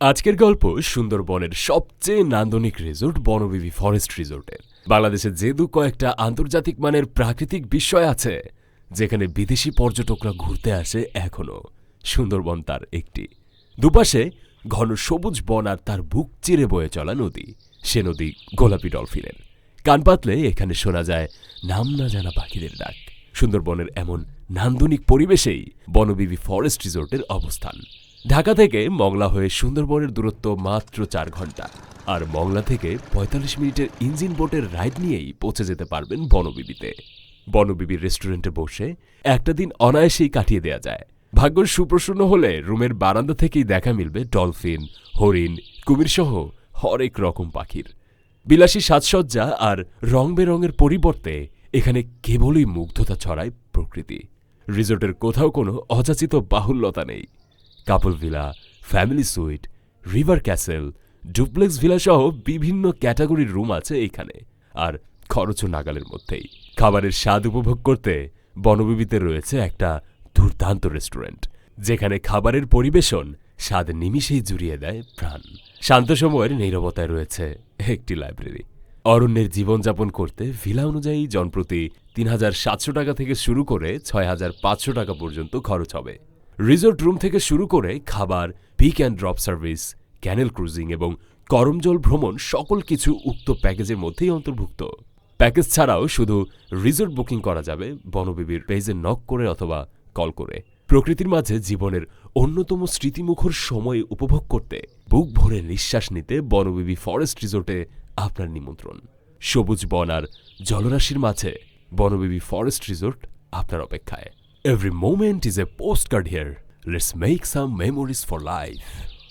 আজকের গল্প সুন্দরবনের সবচেয়ে নান্দনিক রিসোর্ট বনবিবি ফরেস্ট রিসোর্টের বাংলাদেশে যেহেতু কয়েকটা আন্তর্জাতিক মানের প্রাকৃতিক বিস্ময় আছে, যেখানে বিদেশি পর্যটকরা ঘুরতে আসে এখনও সুন্দরবন তার একটি। দুপাশে ঘন সবুজ বন আর তার বুক চিরে বয়ে চলা নদী। সে নদী গোলাপি ডলফিনের। কান পাতলে এখানে শোনা যায় নাম না জানা পাখিদের ডাক। সুন্দরবনের এমন নান্দনিক পরিবেশেই বনবিবি ফরেস্ট রিসোর্টের অবস্থান। ঢাকা থেকে মংলা হয়ে সুন্দরবনের দূরত্ব মাত্র চার ঘণ্টা। আর মংলা থেকে ৪৫ মিনিটের ইঞ্জিন বোটের রাইড নিয়েই পৌঁছে যেতে পারবেন বনবিবিতে। বনবিবির রেস্টুরেন্টে বসে একটা দিন অনায়াসেই কাটিয়ে দেওয়া যায়। ভাগ্য সুপ্রসন্ন হলে রুমের বারান্দা থেকেই দেখা মিলবে ডলফিন, হরিণ কুমিরসহ হরেক রকম পাখির। বিলাসী সাজসজ্জা আর রং বেরঙের পরিবর্তে এখানে কেবলই মুগ্ধতা ছড়ায় প্রকৃতি। রিসোর্টের কোথাও কোনো অযাচিত বাহুল্যতা নেই। Couple villa, family suite, river castle, duplex villa সহ বিভিন্ন ক্যাটাগরির রুম আছে এখানে। আর খরচও নাগালের মধ্যেই। খাবারের স্বাদ উপভোগ করতে বনবিবিতে রয়েছে একটা দুর্দান্ত রেস্টুরেন্ট, যেখানে খাবারের পরিবেশন স্বাদ নিমিষেই জুড়িয়ে দেয় প্রাণ। শান্ত সময়ের নীরবতায় রয়েছে একটি লাইব্রেরি। অরণ্যের জীবনযাপন করতে ভিলা অনুযায়ী জনপ্রতি তিন হাজার সাতশো টাকা থেকে শুরু করে ছয় হাজার পাঁচশো টাকা পর্যন্ত খরচ হবে। রিসোর্ট রুম থেকে শুরু করে খাবার, pick and drop service, canal cruising এবং করমজল ভ্রমণ সকল কিছু উক্ত প্যাকেজের মধ্যেই অন্তর্ভুক্ত। প্যাকেজ ছাড়াও শুধু রিসোর্ট বুকিং করা যাবে, বনবিবির পেজে নক করে অথবা কল করে। প্রকৃতির মাঝে জীবনের অন্যতম স্মৃতিমুখর সময় উপভোগ করতে, বুক ভরে নিঃশ্বাস নিতে বনবিবি ফরেস্ট রিসোর্টে আপনার নিমন্ত্রণ। সবুজ বন আর জলরাশির মাঝে বনবিবি ফরেস্ট রিসোর্ট আপনার অপেক্ষায়। Every moment is a postcard here. Let's make some memories for life.